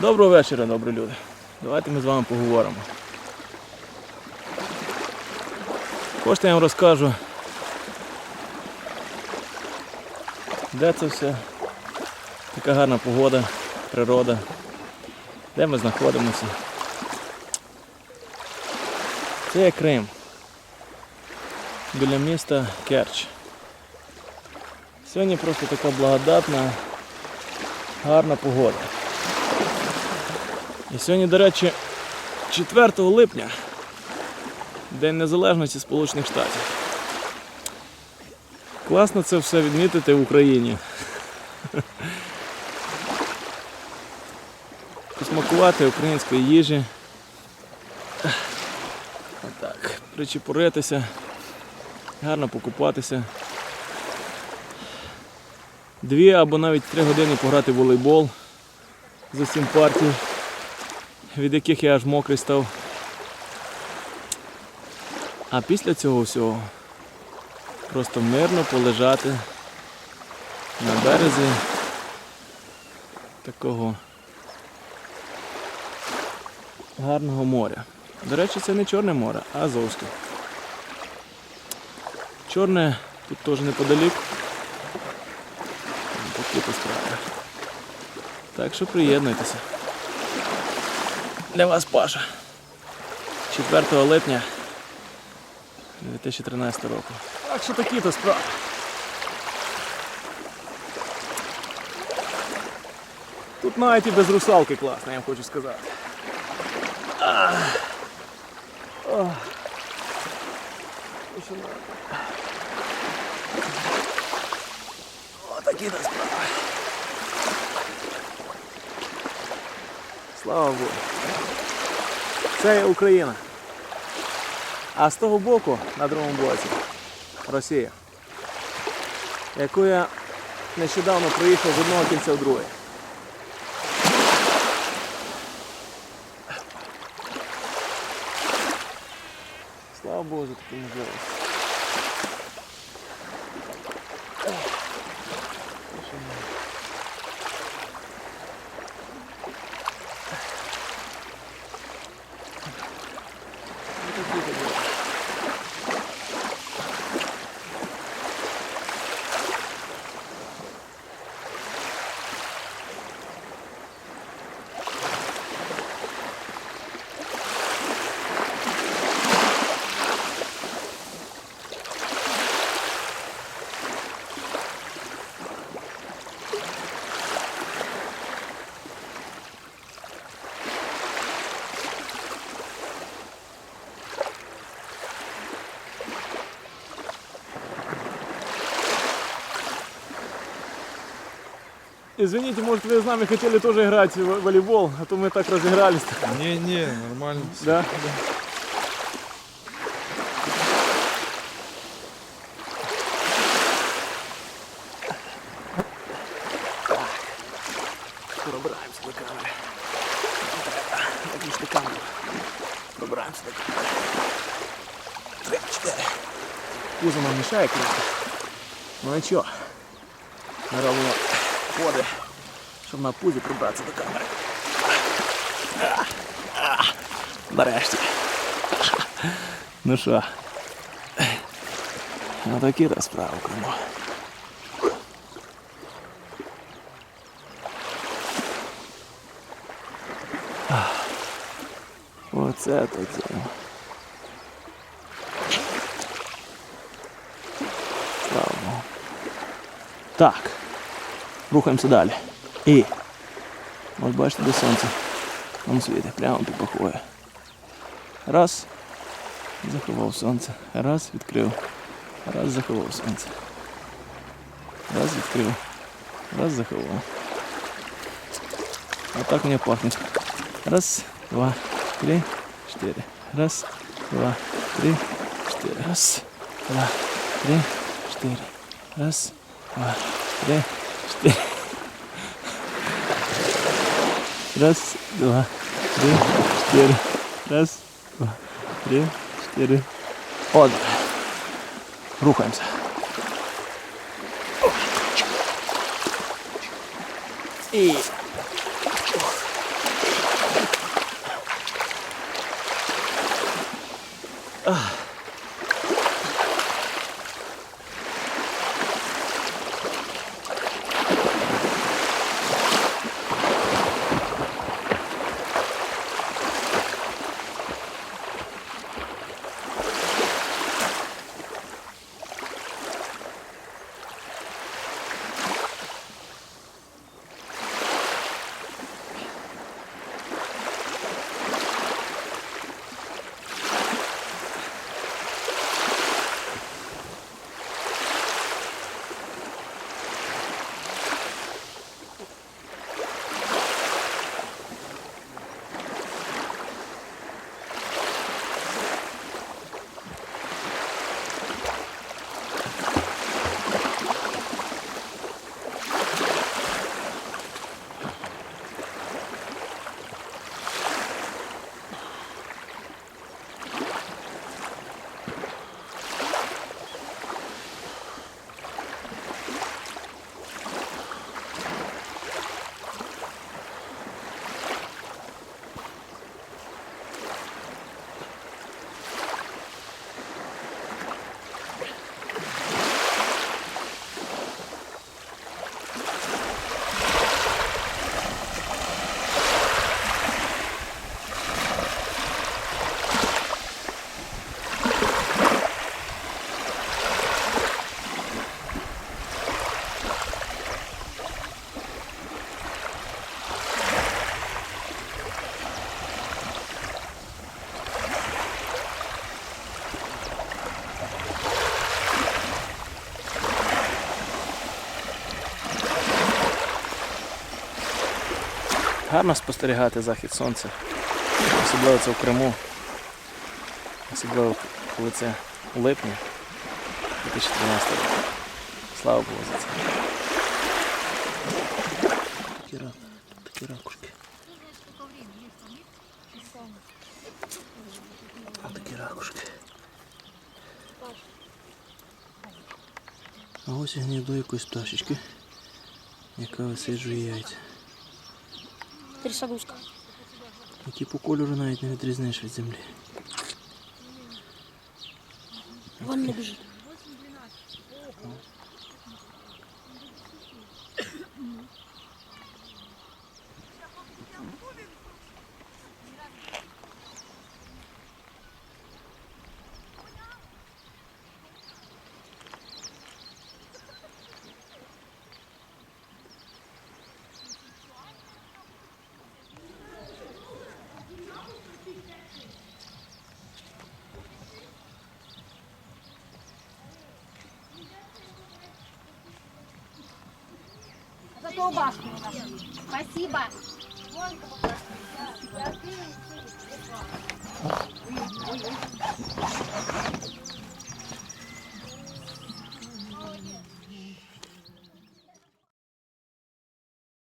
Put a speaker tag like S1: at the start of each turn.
S1: Доброго вечора, добрі люди. Давайте ми з вами поговоримо. Хочете я вам розкажу, де це все, така гарна погода, природа, де ми знаходимося. Це є Крим. Біля міста Керч. Сьогодні просто така благодатна, гарна погода. І сьогодні, до речі, 4 липня, День Незалежності Сполучених Штатів. Класно це все відмітити в Україні. Посмакувати української їжі. Отак, причепуритися, гарно покупатися. Дві або навіть три години пограти в волейбол за сім партій від яких я аж мокрий став. А після цього всього просто мирно полежати на березі такого гарного моря. До речі, це не Чорне море, а Азовське. Чорне тут теж неподалік. Такі то справи. Так що приєднуйтеся. Для вас Паша. 4 липня 2013 року. Так що такі то справи. Тут навіть і без русалки класно, я вам хочу сказати. Ах. Ох. Що надо? Отакі то справи. Слава Богу. Це Україна. А з того боку, на другому боці, Росія, яку я нещодавно проїхав з одного кінця в друге. Слава Богу за таку можливість. Извините, может вы с нами хотели тоже играть в волейбол, а то мы так разыгрались.
S2: Не-не, нормально. всё.
S1: Да? Пробираємося до камери. Треба виключити камеру. Пробираємося до камери. Три, чотири. Пузо нам мішає крізь. Ну нічого. Ми робимо Ходи, щоб на пузі пробратися до камери. Нарешті. Ну що? Ну такі в Криму. Оце то тема. Слава Богу. Так. Рухаємося далі. І. Ось бачите, де сонце. Там світить, прямо під пахою. Раз. Заховав сонце. Раз, відкрив. Раз, заховав сонце. Раз, відкрив. Раз, заховав. Отак мені пахне. Раз, два, три, чотири. Раз, два, три, чотири. Раз, два, три, чотири. Раз, два, три, четыре. Раз, два, три, четыре. Раз, два, три, четыре. Вот. Рухаемся. И... Ugh. Гарно спостерігати захід сонця. Особливо це в Криму. Особливо коли це у липні 2013 року. Слава Богу за це. Такі, такі ракушки. Такі ракушки. А ось і гніздо якоїсь пташечки, яка висиджує яйця.
S3: Трясогузка.
S1: Які по кольору навіть не відрізниш від землі.
S3: Вон не біжить. За нашли. Спасибо.